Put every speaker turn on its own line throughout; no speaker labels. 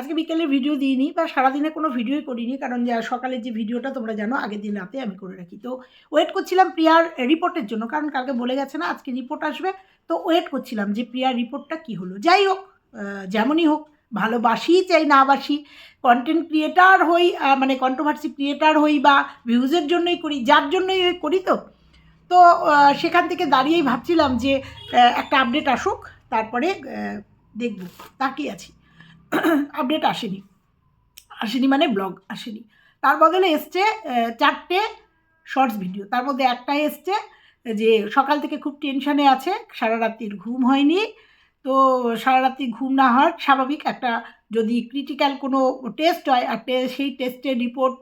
আজকে বিকেলে ভিডিও দিইনি বা সারাদিনে কোনো ভিডিওই করিনি, কারণ যা সকালের যে ভিডিওটা তোমরা জানো, আগের দিন রাতে আমি করে রাখি। তো ওয়েট করছিলাম প্রিয়ার রিপোর্টের জন্য, কারণ কালকে বলে গেছে না, আজকে রিপোর্ট আসবে। তো ওয়েট করছিলাম যে প্রিয়ার রিপোর্টটা কী হলো। যাই হোক যেমনই হোক, ভালোবাসি চাই না বাসি কন্টেন্ট ক্রিয়েটার হই মানে কন্ট্রোভার্সি ক্রিয়েটার হই বা ভিউজের জন্যই করি, যার জন্যই করি তো। তো সেখান থেকে দাঁড়িয়েই ভাবছিলাম যে একটা আপডেট আসুক, তারপরে দেখব, তাকিয়ে আছি। আপডেট আসেনি। আসেনি মানে ব্লগ আসেনি। তার বদলে এসছে চারটে শর্টস ভিডিও তার মধ্যে একটা এসছে, যে সকাল থেকে খুব টেনশানে আছে সারা রাত্রির ঘুম হয়নি। তো সারা রাত্রি ঘুম না হওয়ার স্বাভাবিক একটা যদি ক্রিটিক্যাল কোনো টেস্ট হয়, আর সেই টেস্টের রিপোর্ট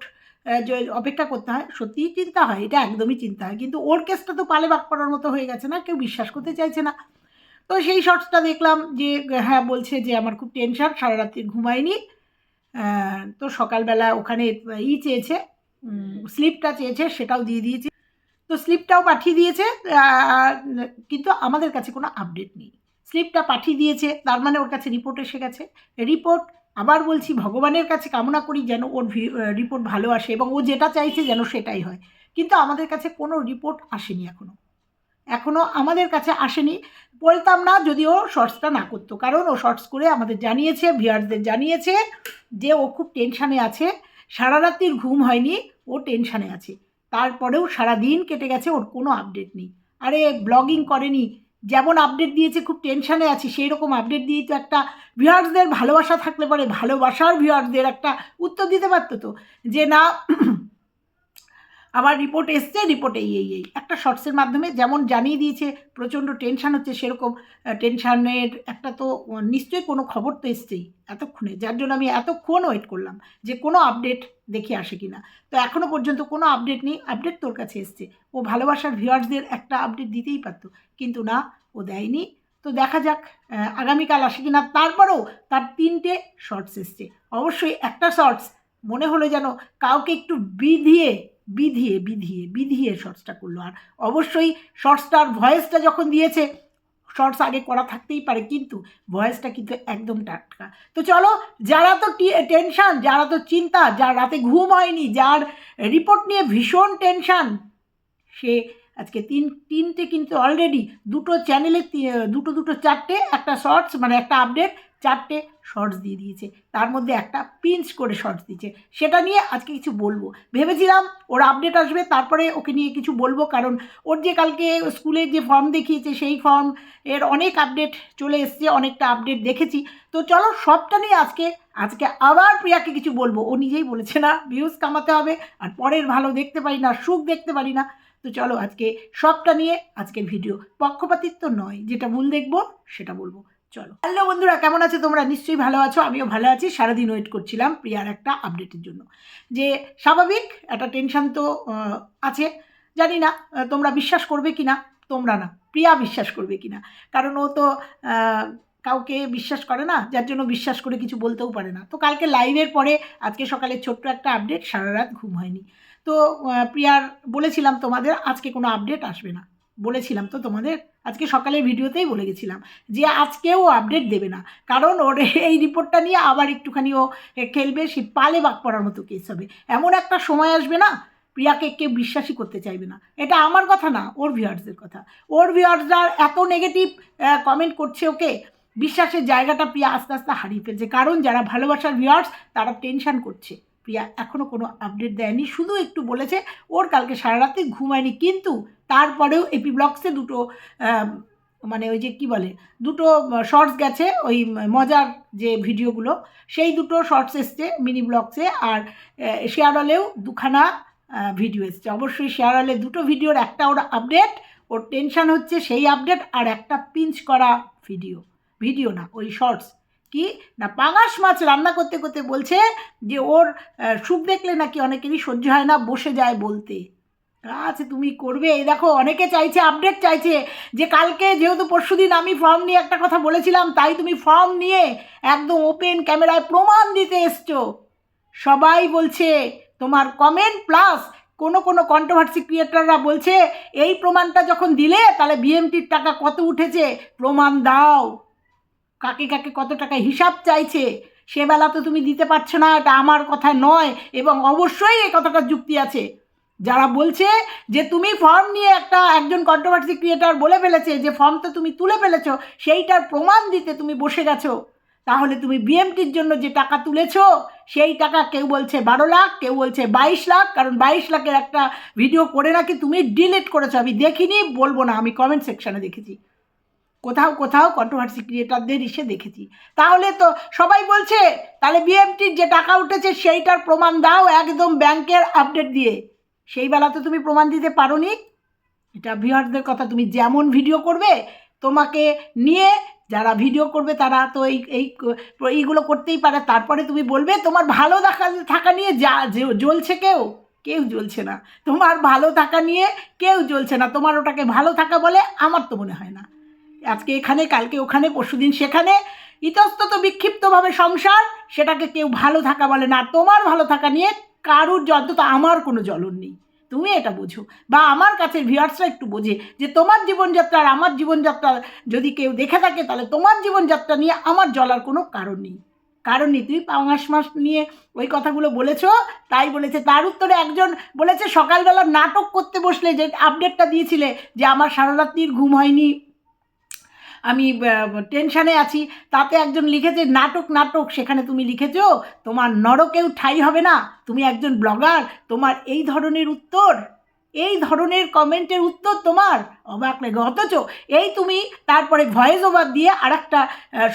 অপেক্ষা করতে হয়, সত্যিই চিন্তা হয়, এটা একদমই চিন্তা হয়। কিন্তু ওর কেসটা তো পালে বাক করার মতো হয়ে গেছে না, কেউ বিশ্বাস করতে চাইছে না। তো সেই শর্টসটা দেখলাম যে হ্যাঁ বলছে যে, আমার খুব টেনশন সারা রাত্রি ঘুমাইনি তো সকালবেলা ওখানে, ই চেয়েছে স্লিপটা চেয়েছে, সেটাও দিয়ে দিয়েছি। তো স্লিপটাও পাঠিয়ে দিয়েছে কিন্তু আমাদের কাছে কোনো আপডেট নেই। স্লিপটা পাঠিয়ে দিয়েছে, তার মানে ওর কাছে রিপোর্ট এসে গেছে। রিপোর্ট আবার বলছি, ভগবানের কাছে কামনা করি যেন ওর রিপোর্ট ভালো আসে এবং ও যেটা চাইছে যেন সেটাই হয়। কিন্তু আমাদের কাছে কোনো রিপোর্ট আসেনি এখনও এখনও আমাদের কাছে আসেনি। বলতাম না যদিও শর্টসটা না করতো, কারণ ও শর্টস করে আমাদের জানিয়েছে ভিউয়ার্সদের জানিয়েছে যে ও খুব টেনশানে আছে। সারা রাত্রির ঘুম হয়নি, ও টেনশানে আছে। তারপরেও সারা দিন কেটে গেছে, ওর কোনো আপডেট নেই। আরে ব্লগিং করেনি, যেমন আপডেট দিয়েছে, খুব টেনশানে আছি সেই রকম আপডেট দিয়েই তো একটা ভিউয়ার্সদের ভালোবাসা থাকলে পরে ভালোবাসার ভিউয়ার্সদের একটা উত্তর দিতে পারতো তো। যে না আমার রিপোর্ট এসছে রিপোর্ট এই এই এই। একটা শর্টসের মাধ্যমে যেমন জানিয়ে দিয়েছে, প্রচণ্ড টেনশান হচ্ছে সেরকম টেনশানের একটা তো নিশ্চয়ই কোনো খবর তো এসছেই এতক্ষণে। যার জন্য আমি এতক্ষণ ওয়েট করলাম যে কোনো আপডেট দেখে আসে কি না তো এখনও পর্যন্ত কোনো আপডেট নেই। আপডেট তোর কাছে এসছে। ও ভালোবাসার ভিউয়ার্সদের একটা আপডেট দিতেই পারতো। কিন্তু না, ও দেয়নি। তো দেখা যাক আগামীকাল আসে কি না তারপরেও তার তিনটে শর্টস এসছে। অবশ্যই একটা শর্টস মনে হলো যেন কাউকে একটু বিধিয়ে বিধিয়ে বিধিয়ে বিধিয়ে শর্টসটা করল। আর অবশ্যই শর্টসটার ভয়েসটা যখন দিয়েছে শর্টস আগে করা থাকতেই পারে, কিন্তু ভয়েসটা কিন্তু একদম টাটকা। তো চলো, যারা তো টেনশান যারা তো চিন্তা, যার রাতে ঘুম হয়নি, যার রিপোর্ট নিয়ে ভীষণ টেনশান সে আজকে তিন, তিনটে কিন্তু অলরেডি দুটো চ্যানেলে দুটো দুটো, চারটে একটা শর্টস মানে একটা আপডেট চারটে শর্টস দিয়ে দিয়েছে। তার মধ্যে একটা পিঞ্চ করে শর্টস দিয়েছে। সেটা নিয়ে আজকে কিছু বলব। ভেবেছিলাম ওর আপডেট আসবে, তারপরে ওকে নিয়ে কিছু বলব, কারণ ওর যে কালকে স্কুলে যে ফর্ম দেখিয়েছে, সেই ফর্ম এর অনেক আপডেট চলে এসছে, অনেকটা আপডেট দেখেছি। তো চলো সবটা নিয়ে আজকে আজকে আবার প্রিয়াকে কিছু বলব। ও নিজেই বলেছে না ভিউজ কামাতে হবে, আর পরের ভালো দেখতে পারি না, সুখ দেখতে পারি না। তো চলো আজকে সবটা নিয়ে আজকের ভিডিও পক্ষপাতিত্ব নয়, যেটা ভুল দেখব, সেটা বলব। চলো। হ্যালো বন্ধুরা, কেমন আছে তোমরা? নিশ্চয়ই ভালো আছো, আমিও ভালো আছি। সারাদিন ওয়েট করছিলাম প্রিয়ার একটা আপডেটের জন্য। যে স্বাভাবিক একটা টেনশন তো আছে। জানি না তোমরা বিশ্বাস করবে কি না তোমরা না। প্রিয়া বিশ্বাস করবে কি না কারণ ও তো কাউকে বিশ্বাস করে না, যার জন্য বিশ্বাস করে কিছু বলতেও পারে না। তো কালকে লাইভের পরে, আজকে সকালে ছোট্ট একটা আপডেট সারা রাত ঘুম হয়নি। তো প্রিয়ার বলেছিলাম তোমাদের, আজকে কোনো আপডেট আসবে না। বলেছিলাম তো তোমাদের, আজকে সকালের ভিডিওতেই বলে গেছিলাম যে আজকেও আপডেট দেবে না। কারণ ওর এই রিপোর্টটা নিয়ে আবার একটুখানি ও খেলবে, সে পালে বাক পড়ার মতো কেস হবে। এমন একটা সময় আসবে না, প্রিয়াকে কেউ বিশ্বাসই করতে চাইবে না। এটা আমার কথা না, ওর ভিউয়ার্সদের কথা। ওর ভিউয়ার্সরা এত নেগেটিভ কমেন্ট করছে ওকে, বিশ্বাসের জায়গাটা প্রিয়া আস্তে আস্তে হারিয়ে ফেলছে। কারণ যারা ভালোবাসার ভিউয়ার্স তারা টেনশান করছে। প্রিয়া এখনও কোনো আপডেট দেয়নি, শুধু একটু বলেছে, ওর কালকে সারা রাতে ঘুমায়নি, কিন্তু তারপরেও এপি ব্লগসে দুটো মানে ওই যে কি বলে, দুটো শর্টস গেছে, ওই মজার যে ভিডিওগুলো সেই দুটো শর্টস এসছে মিনি ব্লগসে আর শেয়ারলেও দুখানা ভিডিও এসছে। অবশ্যই শেয়ারলে দুটো ভিডিওর একটা ওর আপডেট ওর টেনশান হচ্ছে সেই আপডেট আর একটা পিঞ্চ করা ভিডিও ভিডিও না, ওই শর্টস কি? না, পাঙাশ মাছ রান্না করতে করতে বলছে যে ওর সুখ দেখলে নাকি অনেকেরই সহ্য হয় না, বসে যায় বলতে। আচ্ছা তুমি করবে। এই দেখো, অনেকে চাইছে আপডেট চাইছে যে কালকে যেহেতু পরশু দিন আমি ফর্ম নিয়ে একটা কথা বলেছিলাম, তাই তুমি ফর্ম নিয়ে একদম ওপেন ক্যামেরায় প্রমাণ দিতে এসছো। সবাই বলছে, তোমার কমেন্ট প্লাস কোনো কোনো কন্ট্রোভার্সি ক্রিয়েটাররা বলছে, এই প্রমাণটা যখন দিলে তাহলে বিএমটির টাকা কত উঠেছে? প্রমাণ দাও। কাকে কাকে কত টাকা হিসাব চাইছে সে বেলা তো তুমি দিতে পারছ না, এটা আমার কথা নয়, এবং অবশ্যই এই কথাটার যুক্তি আছে। যারা বলছে যে তুমি ফর্ম নিয়ে একটা একজন কন্ট্রোভার্সি ক্রিয়েটার বলে ফেলেছে, যে ফর্ম তো তুমি তুলে ফেলেছো, সেইটার প্রমাণ দিতে তুমি বসে গেছো, তাহলে তুমি বিএমটির জন্য যে টাকা তুলেছো, সেই টাকা কেউ বলছে বারো লাখ, কেউ বলছে বাইশ লাখ, কারণ বাইশ লাখের একটা ভিডিও করে নাকি তুমি ডিলিট করেছ, আমি দেখিনি, বলব না, আমি কমেন্ট সেকশানে দেখেছি। কোথাও কোথাও কন্ট্রোভার্সি ক্রিয়েটারদের এসে দেখেছি। তাহলে তো সবাই বলছে, তাহলে বিএমটির যে টাকা উঠেছে সেইটার প্রমাণ দাও একদম ব্যাংকের আপডেট দিয়ে। সেই বেলাতে তুমি প্রমাণ দিতে পারো নি এটা ভিউয়ারদের কথা, তুমি যেমন ভিডিও করবে, তোমাকে নিয়ে যারা ভিডিও করবে তারা তো এই এই, এইগুলো করতেই পারে। তারপরে তুমি বলবে, তোমার ভালো দেখা থাকা নিয়ে যা, জ্বলছে কেউ কেউ জ্বলছে না। তোমার ভালো থাকা নিয়ে কেউ জ্বলছে না। তোমার ওটাকে ভালো থাকা বলে আমার তো মনে হয় না। আজকে এখানে, কালকে ওখানে, পরশুদিন সেখানে। ইতস্তত বিক্ষিপ্তভাবে সংসার, সেটাকে কেউ ভালো থাকা বলে না। তোমার ভালো থাকা নিয়ে কারুর অন্তত আমার কোনো জ্বলন নেই। তুমি এটা বোঝো। বা আমার কাছে ভিউয়ার্সরা একটু বোঝে যে তোমার জীবনযাত্রা আর আমার জীবনযাত্রা যদি কেউ দেখে থাকে, তাহলে তোমার জীবনযাত্রা নিয়ে আমার জ্বলার কোনো কারণ নেই। কারণ নেই। তুমি পাঙাশ মাস নিয়ে ওই কথাগুলো বলেছ, তাই বলেছে। তার উত্তরে একজন বলেছে, সকালবেলা নাটক করতে বসলে যে আপডেটটা দিয়েছিলে যে আমার সারারাত্রির ঘুম হয়নি। আমি টেনশানে আছি। তাতে একজন লিখেছে, নাটক নাটক, সেখানে তুমি লিখেছো? তোমার নরকেও ঠাই হবে না? তুমি একজন ব্লগার? তোমার এই ধরনের উত্তর? এই ধরনের কমেন্টের উত্তর তোমার? অবাক লাগে, অথচ এই তুমি তারপরে ভয়েস ওভার দিয়ে আর একটা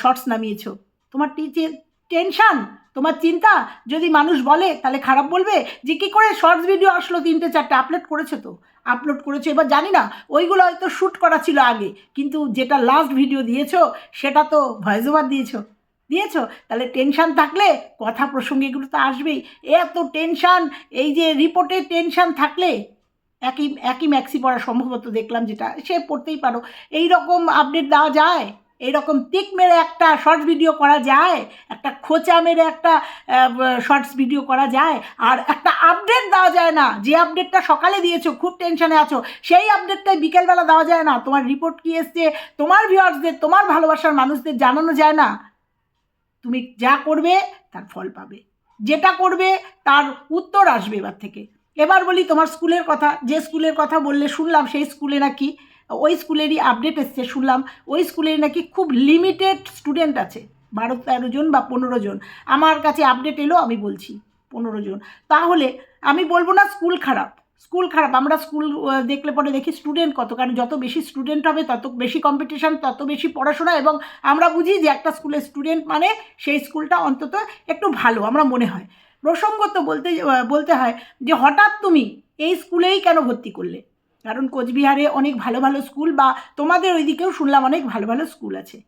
শর্টস নামিয়েছো। তোমার টিচে টেনশান তোমার চিন্তা? যদি মানুষ বলে, তাহলে খারাপ বলবে? যে কী করে শর্টস ভিডিও আসলো তিনটে, চারটে আপলোড করেছে তো? আপলোড করেছ। এবার জানি না, ওইগুলো হয়তো শ্যুট করা ছিল আগে, কিন্তু যেটা লাস্ট ভিডিও দিয়েছ, সেটা তো ভয়েস ওভার দিয়েছ। দিয়েছ? তাহলে টেনশান থাকলে, কথা প্রসঙ্গে এগুলো তো আসবেই। এত টেনশান এই যে রিপোর্টে টেনশান থাকলে, একই একই ম্যাক্সি পড়া সম্ভবত দেখলাম যেটা, সে পড়তেই পারো। এই রকম আপডেট দেওয়া যায়? এইরকম টিক মেরে একটা শর্টস ভিডিও করা যায়, একটা খোঁচা মেরে একটা শর্টস ভিডিও করা যায়, আর একটা আপডেট দেওয়া যায় না। যে আপডেটটা সকালে দিয়েছ, খুব টেনশনে আছো, সেই আপডেটটাই বিকেলবেলা দেওয়া যায় না। তোমার রিপোর্ট কী এসছে, তোমার ভিউয়ার্সদের তোমার ভালোবাসার মানুষদের জানানো যায় না। তুমি যা করবে, তার ফল পাবে। যেটা করবে, তার উত্তর আসবে এবার থেকে। এবার বলি তোমার স্কুলের কথা, যে স্কুলের কথা বললে শুনলাম, সেই স্কুলে নাকি ওই স্কুলেরই আপডেট এসছে, শুনলাম। ওই স্কুলের নাকি খুব লিমিটেড স্টুডেন্ট আছে, বারো তেরো জন বা পনেরো জন। আমার কাছে আপডেট এলো, আমি বলছি, পনেরো জন। তাহলে আমি বলব না স্কুল খারাপ স্কুল খারাপ। আমরা স্কুল দেখলে পরে দেখি স্টুডেন্ট কত, কারণ যত বেশি স্টুডেন্ট হবে, তত বেশি কম্পিটিশান তত বেশি পড়াশোনা এবং আমরা বুঝি যে একটা স্কুলের স্টুডেন্ট মানে সেই স্কুলটা অন্তত একটু ভালো, আমরা মনে হয়। প্রসঙ্গত বলতে বলতে হয় যে হঠাৎ তুমি এই স্কুলেই কেন ভর্তি করলে? কারণ কোচবিহারে অনেক ভালো ভালো স্কুল বা তোমাদের ওইদিকেও শুনলাম অনেক ভালো ভালো স্কুল আছে।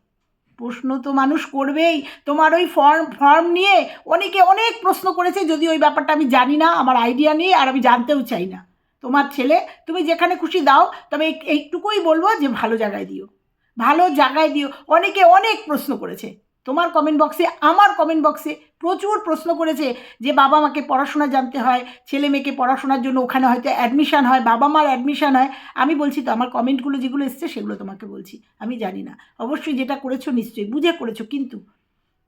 প্রশ্ন তো মানুষ করবেই। তোমার ওই ফর্ম ফর্ম নিয়ে অনেকে অনেক প্রশ্ন করেছে যদি ওই ব্যাপারটা আমি জানি না, আমার আইডিয়া নেই, আর আমি জানতেও চাই না। তোমার ছেলে, তুমি যেখানে খুশি দাও, তবে এইটুকুই বলব যে ভালো জায়গায় দিও। ভালো জায়গায় দিও। অনেকে অনেক প্রশ্ন করেছে। তোমার কমেন্ট বক্সে আমার কমেন্ট বক্সে প্রচুর প্রশ্ন করেছে যে বাবা মাকে পড়াশোনা জানতে হয়, ছেলে মেয়েকে পড়াশোনার জন্য ওখানে হয়তো অ্যাডমিশান হয়, বাবা মার অ্যাডমিশান হয়। আমি বলছি তো আমার কমেন্টগুলো যেগুলো এসছে সেগুলো তোমাকে বলছি, আমি জানি না। অবশ্যই যেটা করেছ নিশ্চয়ই, বুঝে করেছ, কিন্তু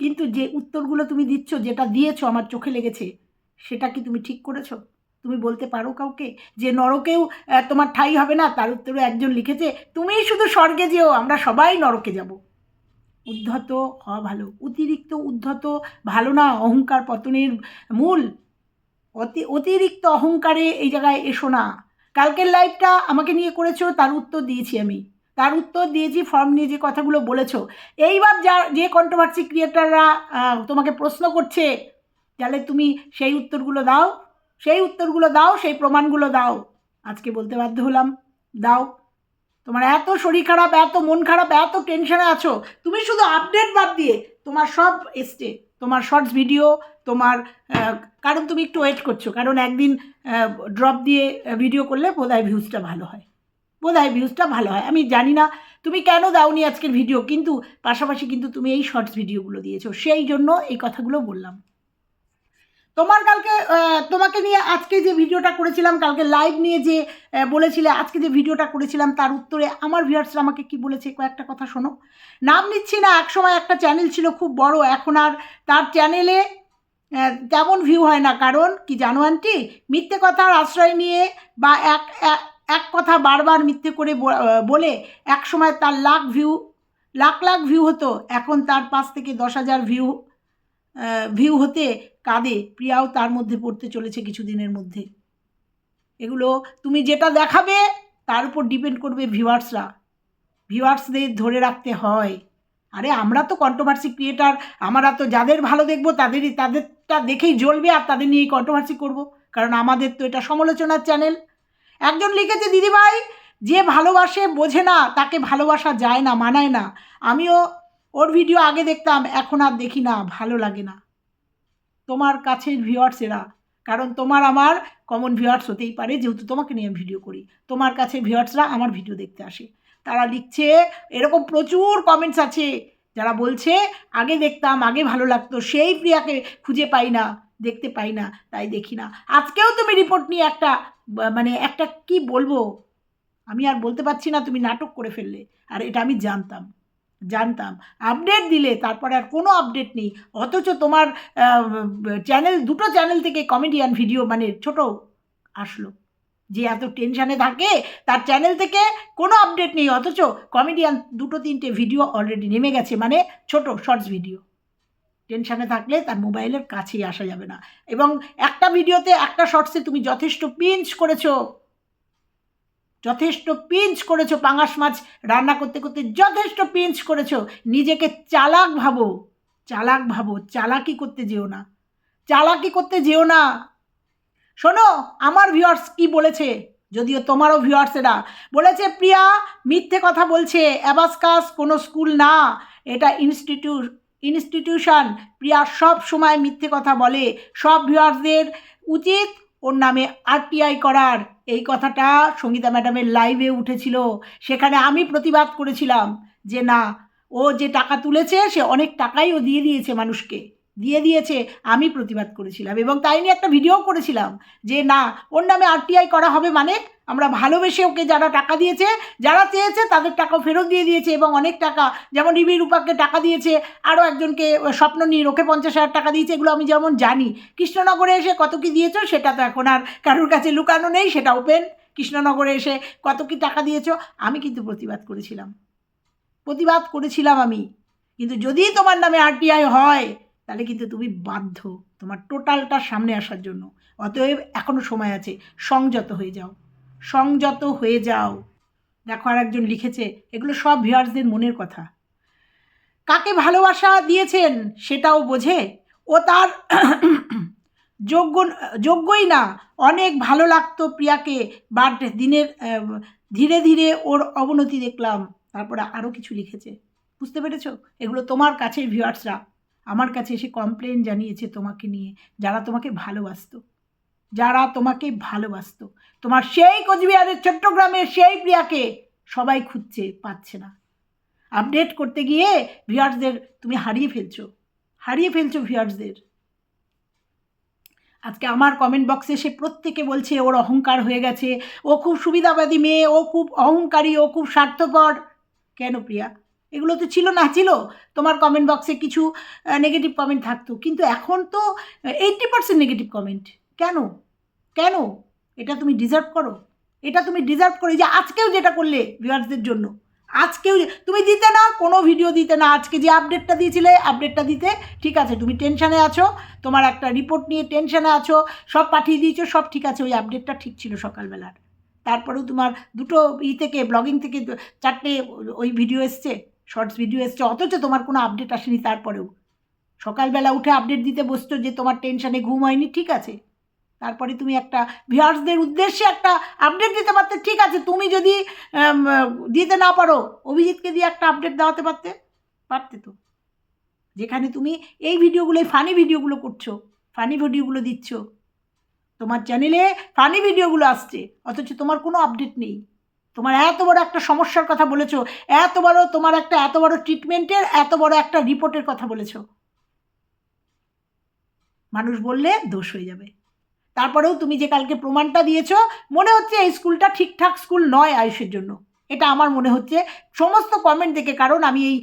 কিন্তু যে উত্তরগুলো তুমি দিচ্ছ, যেটা দিয়েছ আমার চোখে লেগেছে, সেটা কি তুমি ঠিক করেছ? তুমি বলতে পারো কাউকে? যে নরকেও তোমার ঠাই হবে না, তার উত্তরে একজন লিখেছে, তুমিই শুধু স্বর্গে যেও, আমরা সবাই নরকে যাব। উদ্ধত হওয়া ভালো। অতিরিক্ত উদ্ধত ভালো না, অহংকার পতনের মূল। অতি, অতিরিক্ত অহংকারে এই জায়গায় এসো না। কালকের লাইভটা আমাকে নিয়ে করেছ, তার উত্তর দিয়েছি আমি। তার উত্তর দিয়েছি ফর্ম নিয়ে যে কথাগুলো বলেছ। এইবার যা, যে কন্ট্রোভার্সি ক্রিয়েটাররা তোমাকে প্রশ্ন করছে, তাহলে তুমি সেই উত্তরগুলো দাও। সেই উত্তরগুলো দাও, সেই প্রমাণগুলো দাও। আজকে বলতে বাধ্য হলাম। দাও। তোমার এত শরীর খারাপ, এত মন খারাপ, এত টেনশনে আছো, তুমি শুধু আপডেট বাদ দিয়ে তোমার সব এসছে, তোমার শর্টস ভিডিও তোমার কারণ তুমি একটু ওয়েট করছ, কারণ একদিন ড্রপ দিয়ে ভিডিও করলে বোধহয় ভিউজটা ভালো হয়। বোধহয় ভিউজটা ভালো হয়। আমি জানি না তুমি কেন দাওনি আজকের ভিডিও কিন্তু পাশাপাশি কিন্তু তুমি এই শর্টস ভিডিওগুলো দিয়েছ। সেই জন্য এই কথাগুলো বললাম। তোমার কালকে তোমাকে নিয়ে আজকে যে ভিডিওটা করেছিলাম, কালকে লাইভ নিয়ে যে বলেছিলে, আজকে যে ভিডিওটা করেছিলাম, তার উত্তরে আমার ভিউয়ার্সরা আমাকে কি বলেছে, কয়েকটা কথা শোনো। নাম নিচ্ছি না, একসময় একটা চ্যানেল ছিল খুব বড়, এখন আর তার চ্যানেলে তেমন ভিউ হয় না। কারণ, কি জানো আন্টি মিথ্যে কথার আশ্রয় নিয়ে বা এক, এক- কথা বারবার মিথ্যে করে বলে এক সময় তার লাখ ভিউ লাখ লাখ ভিউ হতো। এখন তার পাঁচ থেকে দশ হাজার ভিউ ভিউ হতে কাঁদে। প্রিয়াও তার মধ্যে পড়তে চলেছে কিছুদিনের মধ্যে। এগুলো তুমি যেটা দেখাবে, তার উপর ডিপেন্ড করবে ভিউয়ার্সরা ভিউয়ার্সদের ধরে রাখতে হয়। আরে, আমরা তো কন্ট্রোভার্সি ক্রিয়েটার আমরা তো যাদের ভালো দেখব, তাদেরই, তাদেরটা দেখেই জ্বলবে আর তাদের নিয়েই কন্ট্রোভার্সি করব। কারণ আমাদের তো এটা সমালোচনার চ্যানেল একজন লিখেছে, দিদিভাই, যে ভালোবাসে বোঝে না, তাকে ভালোবাসা যায় না, মানায় না। আমিও ওর ভিডিও আগে দেখতাম, এখন আর দেখি না, ভালো লাগে না। তোমার কাছের ভিউয়ার্স এরা, কারণ তোমার আমার কমন ভিউয়ার্স হতেই পারে, যেহেতু তোমাকে নিয়ে আমি ভিডিও করি। তোমার কাছে ভিউয়ার্সরা আমার ভিডিও দেখতে আসে। তারা লিখছে, এরকম প্রচুর কমেন্টস আছে, যারা বলছে, আগে দেখতাম, আগে ভালো লাগতো, সেই প্রিয়াকে খুঁজে পাই না, দেখতে পাই না, তাই দেখি না। আজকেও তুমি রিপোর্ট নিয়ে একটা মানে একটা কি বলব? আমি আর বলতে পারছি না তুমি নাটক করে ফেললে, আর এটা আমি জানতাম। জানতাম। আপডেট দিলে তারপরে আর কোনো আপডেট নেই। অথচ তোমার চ্যানেল দুটো চ্যানেল থেকে কমেডিয়ান ভিডিও মানে ছোট আসলো। যে এত টেনশানে থাকে, তার চ্যানেল থেকে কোনো আপডেট নেই। অথচ কমেডিয়ান দুটো তিনটে ভিডিও অলরেডি নেমে গেছে। মানে ছোট শর্টস ভিডিও টেনশানে থাকলে তার মোবাইলের কাছেই আসা যাবে না। এবং একটা ভিডিওতে একটা শর্টসে তুমি যথেষ্ট পিঞ্চ করেছ। যথেষ্ট পিঞ্চ করেছ পাঙাশ মাছ রান্না করতে করতে, যথেষ্ট পিঞ্চ করেছ। নিজেকে চালাক ভাবো চালাক ভাবো, চালাকি করতে যেও না। চালাকি করতে যেও না। শোনো, আমার ভিউয়ার্স কি বলেছে? যদিও তোমারও ভিউয়ার্স এরা। বলেছে, প্রিয়া, মিথ্যে কথা বলছে। অ্যাবাসকাস কোনো স্কুল না। এটা ইনস্টিটিউট ইনস্টিটিউশন। প্রিয়া সব সময় মিথ্যে কথা বলে। সব ভিউয়ার্সদের উচিত ওর নামে আরটিআই করার। এই কথাটা সঙ্গীতা ম্যাডামের লাইভে উঠেছিল। সেখানে আমি প্রতিবাদ করেছিলাম যে না, ও যে টাকা তুলেছে সে অনেক টাকাই ও দিয়ে দিয়েছে মানুষকে। দিয়ে দিয়েছে, আমি প্রতিবাদ করেছিলাম। এবং তাই নিয়ে একটা ভিডিও করেছিলাম যে, না, ওর নামে আরটিআই করা হবে মানে আমরা ভালোবেসে ওকে যারা টাকা দিয়েছে, যারা চেয়েছে তাদের টাকাও ফেরত দিয়ে দিয়েছে এবং অনেক টাকা, যেমন রিবি রূপাকে টাকা দিয়েছে, আরও একজনকে স্বপ্ন নিয়ে ওকে পঞ্চাশ হাজার টাকা দিয়েছে, এগুলো আমি যেমন জানি। কৃষ্ণনগরে এসে কত কি দিয়েছ সেটা তো এখন আর কারোর কাছে লুকানো নেই, সেটা ওপেন। কৃষ্ণনগরে এসে কত কি টাকা দিয়েছ, আমি কিন্তু প্রতিবাদ করেছিলাম। প্রতিবাদ করেছিলাম আমি। কিন্তু যদি তোমার নামে আরটিআই হয় তাহলে কিন্তু তুমি বাধ্য তোমার টোটালটা সামনে আসার জন্য। অতএব এখনও সময় আছে, সংযত হয়ে যাও। সংযত হয়ে যাও। দেখো আর একজন লিখেছে, এগুলো সব ভিউয়ার্সদের মনের কথা। কাকে ভালোবাসা দিয়েছেন সেটাও বোঝে? ও তার যোগ্য, যোগ্যই না। অনেক ভালো লাগতো প্রিয়াকে বাট দিনের ধীরে ধীরে ওর অবনতি দেখলাম। তারপরে আরও কিছু লিখেছে। বুঝতে পেরেছ? এগুলো তোমার কাছের ভিউয়ার্সরা আমার কাছে এসে কমপ্লেন জানিয়েছে তোমাকে নিয়ে, যারা তোমাকে ভালোবাসতো। যারা তোমাকে ভালোবাসতো। তোমার সেই কোচবিহারের চট্টগ্রামের সেই প্রিয়াকে সবাই খুঁজছে, পাচ্ছে না। আপডেট করতে গিয়ে ভিউয়ার্সদের তুমি হারিয়ে ফেলছো। হারিয়ে ফেলছো ভিউয়ার্সদের আজকে আমার কমেন্ট বক্সে সে প্রত্যেকে বলছে, ওর অহংকার হয়ে গেছে। ও খুব সুবিধাবাদী মেয়ে, ও খুব অহংকারী, ও খুব স্বার্থপর। কেন প্রিয়া? এগুলো তো ছিল না, ছিল। তোমার কমেন্ট বক্সে কিছু নেগেটিভ কমেন্ট থাকতো। কিন্তু এখন তো এইটটি পার্সেন্ট নেগেটিভ কমেন্ট কেন? কেন? এটা তুমি ডিজার্ভ করো। এটা তুমি ডিজার্ভ করো। যে আজকেও যেটা করলে ভিউয়ার্সদের জন্য। আজকেও তুমি দিতে না, কোনো ভিডিও দিতে না। আজকে যে আপডেটটা দিয়েছিলে আপডেটটা দিতে, ঠিক আছে, তুমি টেনশানে আছো। তোমার একটা রিপোর্ট নিয়ে টেনশানে আছো। সব পাঠিয়ে দিয়েছ, সব ঠিক আছে। ওই আপডেটটা ঠিক ছিল সকালবেলার। তারপরেও তোমার দুটো ই থেকে ব্লগিং থেকে, চারটে ওই ভিডিও এসছে। শর্টস ভিডিও এসছে। অথচ তোমার কোনো আপডেট আসেনি তারপরেও। সকালবেলা উঠে আপডেট দিতে বসছো যে তোমার টেনশানে ঘুম হয়নি, ঠিক আছে? তারপরে তুমি একটা ভিউয়ার্সদের উদ্দেশ্যে একটা আপডেট দিতে পারতে, ঠিক আছে? তুমি যদি দিতে না পারো, অভিজিৎকে দিয়ে একটা আপডেট দেওয়াতে পারতে পারতে তো। যেখানে তুমি এই ভিডিওগুলো ফানি ভিডিওগুলো করছ ফানি ভিডিওগুলো দিচ্ছ। তোমার চ্যানেলে ফানি ভিডিওগুলো আসছে, অথচ তোমার কোনো আপডেট নেই। তোমার এত বড় একটা সমস্যার কথা বলেছ, এত বড় তোমার একটা, এত বড় ট্রিটমেন্টের এত বড় একটা রিপোর্টের কথা বলেছ। মানুষ বললে দোষ হয়ে যাবে। তারপরেও তুমি যে কালকে প্রমাণটা দিয়েছ, মনে হচ্ছে এই স্কুলটা ঠিকঠাক স্কুল নয় আয়ুষের জন্য। এটা আমার মনে হচ্ছে। সমস্ত কমেন্ট দেখে, কারণ আমি এই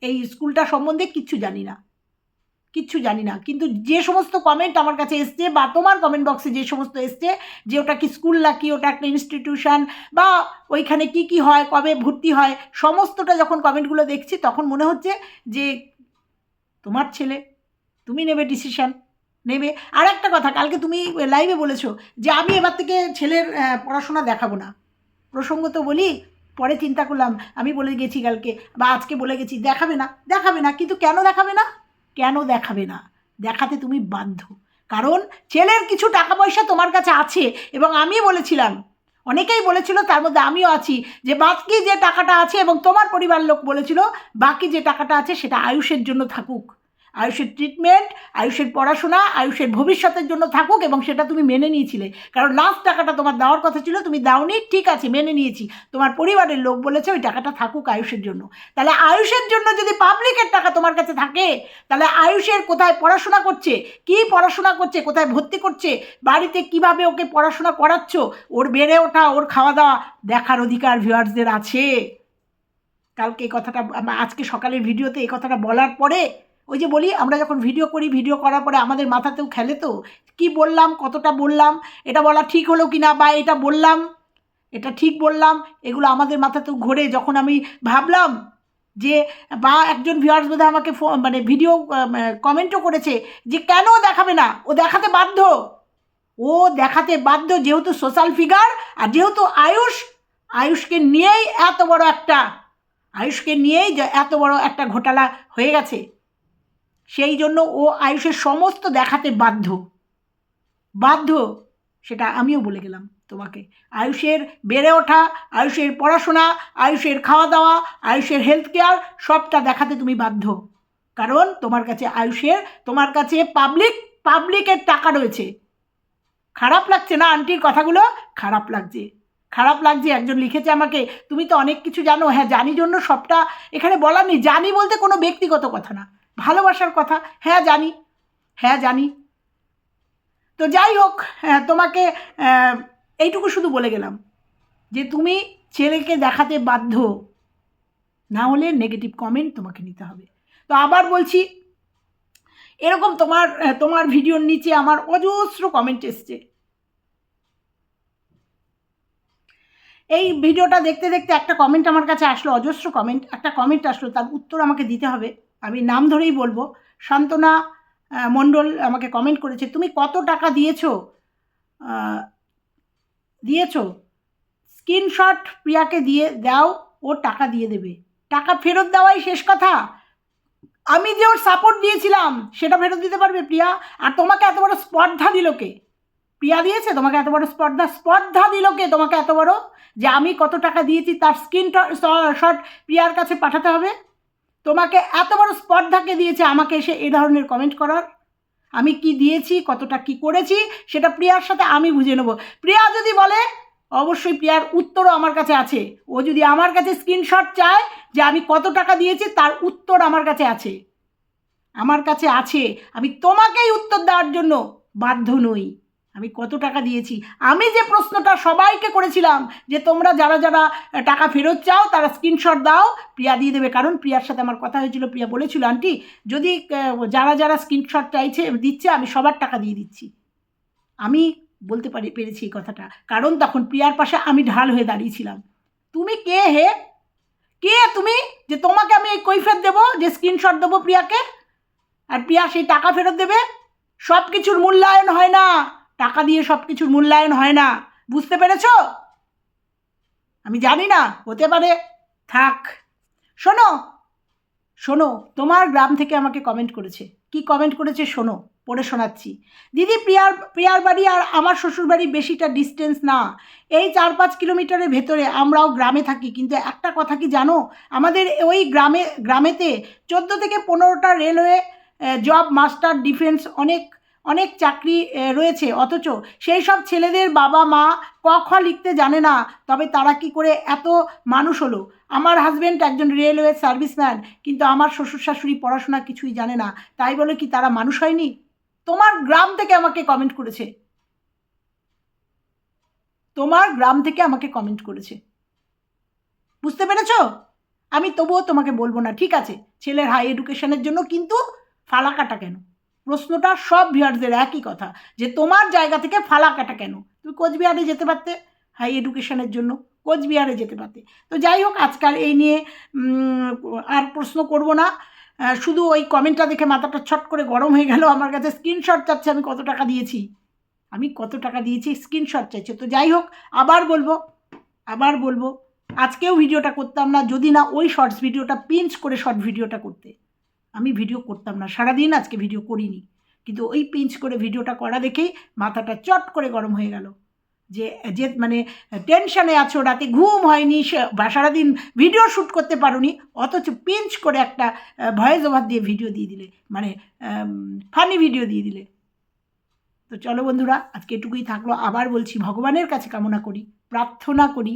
এই স্কুলটা সম্বন্ধে কিচ্ছু জানি না। কিচ্ছু জানি না। কিন্তু যে সমস্ত কমেন্ট আমার কাছে এসছে বা তোমার কমেন্ট বক্সে যে সমস্ত এসছে, যে ওটা কি স্কুল নাকি ওটা একটা ইনস্টিটিউশন বা ওইখানে কি কি হয়, কবে ভর্তি হয়, সমস্তটা যখন কমেন্টগুলো দেখছি তখন মনে হচ্ছে যে তোমার ছেলে, তুমি নেবে ডিসিশান নেবে। আর একটা কথা, কালকে তুমি লাইভে বলেছ যে আমি এবার থেকে ছেলের পড়াশোনা দেখাবো না। প্রসঙ্গ তো বলি, পরে চিন্তা করলাম, আমি বলে গেছি কালকে বা আজকে বলে গেছি, দেখাবে না দেখাবে না, কিন্তু কেন দেখাবে না? কেন দেখাবে না? দেখাতে তুমি বাধ্য। কারণ ছেলের কিছু টাকা পয়সা তোমার কাছে আছে এবং আমি বলেছিলাম, অনেকেই বলেছিল তার মধ্যে আমিও আছি যে বাকি যে টাকাটা আছে এবং তোমার পরিবার লোক বলেছিল, বাকি যে টাকাটা আছে সেটা আয়ুষের জন্য থাকুক। আয়ুষের ট্রিটমেন্ট আয়ুষের পড়াশোনা, আয়ুষের ভবিষ্যতের জন্য থাকুক এবং সেটা তুমি মেনে নিয়েছিলে। কারণ লাস্ট টাকাটা তোমার দেওয়ার কথা ছিল, তুমি দাওনি, ঠিক আছে, মেনে নিয়েছি। তোমার পরিবারের লোক বলেছে ওই টাকাটা থাকুক আয়ুষের জন্য। তাহলে আয়ুষের জন্য যদি পাবলিকের টাকা তোমার কাছে থাকে, তাহলে আয়ুষের কোথায় পড়াশোনা করছে, কি পড়াশোনা করছে, কোথায় ভর্তি করছে, বাড়িতে কীভাবে ওকে পড়াশোনা করাচ্ছ, ওর বেড়ে ওঠা, ওর খাওয়া দাওয়া দেখার অধিকার ভিউয়ার্সদের আছে। কালকে এই কথাটা আজকে সকালের ভিডিওতে এই কথাটা বলার পরে ওই যে বলি, আমরা যখন ভিডিও করি ভিডিও করার পরে আমাদের মাথাতেও খেলে তো? কি বললাম? কতটা বললাম? এটা বলা ঠিক হলো কি না বা এটা বললাম? এটা ঠিক বললাম? এগুলো আমাদের মাথাতেও ঘোরে। যখন আমি ভাবলাম যে, বা একজন ভিউয়ার্স বোধহয় আমাকে মানে ভিডিও কমেন্টও করেছে যে, কেন দেখাবে না? ও দেখাতে বাধ্য। ও দেখাতে বাধ্য যেহেতু সোশ্যাল ফিগার আর যেহেতু আয়ুষ, আয়ুষকে নিয়েই এত বড় একটা, আয়ুষকে নিয়েই এত বড় একটা ঘোটালা হয়ে গেছে। সেই জন্য ও আয়ুষের সমস্ত দেখাতে বাধ্য। বাধ্য সেটা আমিও বলে গেলাম তোমাকে। আয়ুষের বেড়ে ওঠা, আয়ুষের পড়াশোনা, আয়ুষের খাওয়া দাওয়া আয়ুষের হেলথ কেয়ার সবটা দেখাতে তুমি বাধ্য। কারণ তোমার কাছে আয়ুষের, তোমার কাছে পাবলিক পাবলিকের টাকা রয়েছে। খারাপ লাগছে না আন্টির কথাগুলো? খারাপ লাগছে। খারাপ লাগছে, একজন লিখেছে আমাকে, তুমি তো অনেক কিছু জানো হ্যাঁ জানি জন্য সবটা, এখানে বলার নেই। জানি বলতে কোনো ব্যক্তিগত কথা না। ভালোবাসার কথা। হ্যাঁ জানি। হ্যাঁ জানি। তো যাই হোক হ্যাঁ, তোমাকে এইটুকু শুধু বলে গেলাম যে তুমি ছেলেকে দেখাতে বাধ্য না হলে নেগেটিভ কমেন্ট তোমাকে নিতে হবে। তো আবার বলছি এরকম তোমার তোমার ভিডিওর নিচে আমার অজস্র কমেন্ট এসছে। এই ভিডিওটা দেখতে দেখতে একটা কমেন্ট আমার কাছে আসলো অজস্র কমেন্ট একটা কমেন্ট আসলো তার উত্তর আমাকে দিতে হবে। আমি নাম ধরেই বলব। আহ, মণ্ডল আমাকে কমেন্ট করেছে তুমি কত টাকা দিয়েছ? দিয়েছ? স্ক্রিনশট প্রিয়াকে দিয়ে দাও ও টাকা দিয়ে দেবে। টাকা ফেরত দেওয়াই শেষ কথা। আমি যে ওর সাপোর্ট দিয়েছিলাম সেটা ফেরত দিতে পারবে প্রিয়া? আর তোমাকে এত বড় স্পর্ধা দিল কে? প্রিয়া দিয়েছে? তোমাকে এত বড় স্পর্ধা স্পর্ধা দিল কে তোমাকে এত বড়? যে আমি কত টাকা দিয়েছি তার স্ক্রিন শট প্রিয়ার কাছে পাঠাতে হবে? তোমাকে এত বড় স্পর্ধাকে দিয়েছে আমাকে এসে এ ধরনের কমেন্ট করার? আমি কি দিয়েছি? কতটা কি করেছি? সেটা প্রিয়ার সাথে আমি বুঝে নেব। প্রিয়া যদি বলে, অবশ্যই প্রিয়ার উত্তরও আমার কাছে আছে। ও যদি আমার কাছে স্ক্রিনশট চায় যে আমি কত টাকা দিয়েছি, তার উত্তর আমার কাছে আছে। আমার কাছে আছে। আমি তোমাকেই উত্তর দেওয়ার জন্য বাধ্য নই। আমি কত টাকা দিয়েছি? আমি যে প্রশ্নটা সবাইকে করেছিলাম যে তোমরা যারা যারা টাকা ফেরত চাও, তারা স্ক্রিনশট দাও, প্রিয়া দিয়ে দেবে। কারণ প্রিয়ার সাথে আমার কথা হয়েছিল, প্রিয়া বলেছিল, আন্টি, যদি যারা যারা স্ক্রিনশট চাইছে, দিচ্ছে, আমি সবার টাকা দিয়ে দিচ্ছি। আমি বলতে পারি, পেরেছি এই কথাটা। কারণ তখন প্রিয়ার পাশে আমি ঢাল হয়ে দাঁড়িয়েছিলাম তুমি কে হে? কে তুমি যে তোমাকে আমি এই কৈফের দেবো, যে স্ক্রিনশট দেবো প্রিয়াকে? আর প্রিয়া সেই টাকা ফেরত দেবে? সব কিছুর মূল্যায়ন হয় না। টাকা দিয়ে সব কিছুর মূল্যায়ন হয় না। বুঝতে পেরেছ? আমি জানি না, হতে পারে। থাক। শোনো শোনো, তোমার গ্রাম থেকে আমাকে কমেন্ট করেছে। কি কমেন্ট করেছে শোনো, পড়ে শোনাচ্ছি। দিদি, প্রিয়ার প্রিয়ার বাড়ি আর আমার শ্বশুর বাড়ি বেশিটা ডিস্টেন্স না। এই চার পাঁচ কিলোমিটারের ভেতরে আমরাও গ্রামে থাকি। কিন্তু একটা কথা কি জানো? আমাদের ওই গ্রামে, গ্রামেতে চোদ্দ থেকে পনেরোটা রেলওয়ে জব মাস্টার ডিফেন্স অনেক অনেক চাকরি রয়েছে। অথচ সেই সব ছেলেদের বাবা মা ক খ লিখতে জানে না, তবে তারা কি করে এত মানুষ হলো? আমার হাজব্যান্ড একজন রেলওয়ে সার্ভিসম্যান কিন্তু আমার শ্বশুর শাশুড়ি পড়াশোনা কিছুই জানে না। তাই বলে কি তারা মানুষ হয়নি? তোমার গ্রাম থেকে আমাকে কমেন্ট করেছে। তোমার গ্রাম থেকে আমাকে কমেন্ট করেছে। বুঝতে পেরেছ? আমি তবুও তোমাকে বলব না। ঠিক আছে, ছেলের হাই এডুকেশনের জন্য কিন্তু ফালাকাটা কেন? প্রশ্নটা সব ভিউয়ার্সদের একই কথা, যে তোমার জায়গা থেকে ফালা কাটা কেন? তুমি কোচবিহারে যেতে পারতে হাই এডুকেশনের জন্য, কোচবিহারে যেতে পারতে। তো যাই হোক, আজকাল এই নিয়ে আর প্রশ্ন করব না। শুধু ওই কমেন্টটা দেখে মাথাটা ছট করে গরম হয়ে গেল, আমার কাছে স্ক্রিনশট চাচ্ছে আমি কত টাকা দিয়েছি। আমি কত টাকা দিয়েছি স্ক্রিনশট চাইছে। তো যাই হোক, আবার বলব আবার বলব, আজকেও ভিডিওটা করতাম না, যদি না ওই শর্টস ভিডিওটা পিঞ্চ করে শর্ট ভিডিওটা করতে। আমি ভিডিও করতাম না, সারাদিন আজকে ভিডিও করিনি। কিন্তু ওই পিঞ্চ করে ভিডিওটা করা দেখেই মাথাটা চট করে গরম হয়ে গেল। যে যে মানে টেনশনে আছো, রাতে ঘুম হয়নি বা সারাদিন ভিডিও শ্যুট করতে পারোনি, অথচ পিঞ্চ করে একটা ভয়েস ওভার দিয়ে ভিডিও দিয়ে দিলে মানে ফানি ভিডিও দিয়ে দিলে। তো চলো বন্ধুরা, আজকে এটুকুই থাকল। আবার বলছি, ভগবানের কাছে কামনা করি, প্রার্থনা করি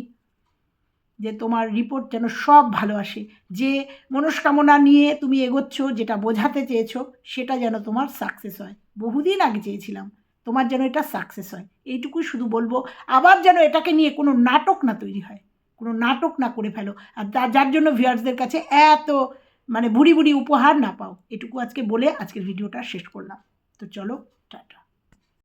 যে তোমার রিপোর্ট যেন সব ভালো আসে। যে মনস্কামনা নিয়ে তুমি এগোচ্ছ, যেটা বোঝাতে চেয়েছো, সেটা যেন তোমার সাকসেস হয়। বহুদিন আগে চেয়েছিলাম, তোমার যেন এটা সাকসেস হয়। এইটুকুই শুধু বলব, আবার যেন এটাকে নিয়ে কোনো নাটক না তৈরি হয়, কোনো নাটক না করে ফেলো। আর যার জন্য ভিউয়ার্সদের কাছে এত মানে বুড়ি বুড়ি উপহার না পাও। এটুকু আজকে বলে আজকের ভিডিওটা শেষ করলাম। তো চলো, টাটা।